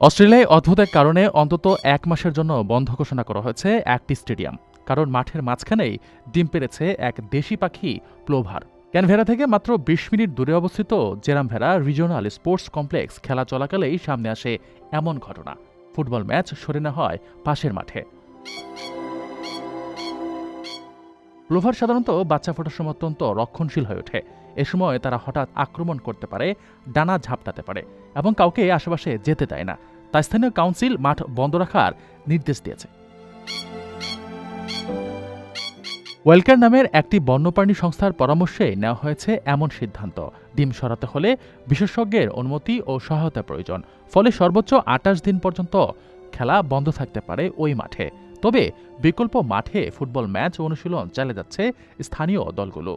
অস্ট্রেলিয়ায় অদ্ভুত এক কারণে অন্তত এক মাসের জন্য বন্ধ ঘোষণা করা হয়েছে একটি স্টেডিয়াম। কারণ মাঠের মাঝখানেই ডিম পেড়েছে এক দেশি পাখি, প্লোভার। ক্যানভেরা থেকে মাত্র বিশ মিনিট দূরে অবস্থিত জেরামভেরা রিজিওনাল স্পোর্টস কমপ্লেক্স খেলা চলাকালেই সামনে আসে এমন ঘটনা। ফুটবল ম্যাচ সরে না হয় পাশের মাঠে। প্লোভার সাধারণত বাচ্চা ফোটার সময় অত্যন্ত রক্ষণশীল হয়ে ওঠে। এ সময় তারা হঠাৎ আক্রমণ করতে পারে, ডানা ঝাপটাতে পারে এবং কাউকে আশেপাশে যেতে দেয় না। তাই স্থানীয় কাউন্সিল মাঠ বন্ধ রাখার নির্দেশ দিয়েছে। ওয়েলকার নামের একটি বন্যপ্রাণী সংস্থার পরামর্শে নেওয়া হয়েছে এমন সিদ্ধান্ত। ডিম সরাতে হলে বিশেষজ্ঞের অনুমতি ও সহায়তা প্রয়োজন। ফলে সর্বোচ্চ আটাশ দিন পর্যন্ত খেলা বন্ধ থাকতে পারে ওই মাঠে। তবে বিকল্প মাঠে ফুটবল ম্যাচ অনুশীলন চালিয়ে যাচ্ছে স্থানীয় দলগুলো।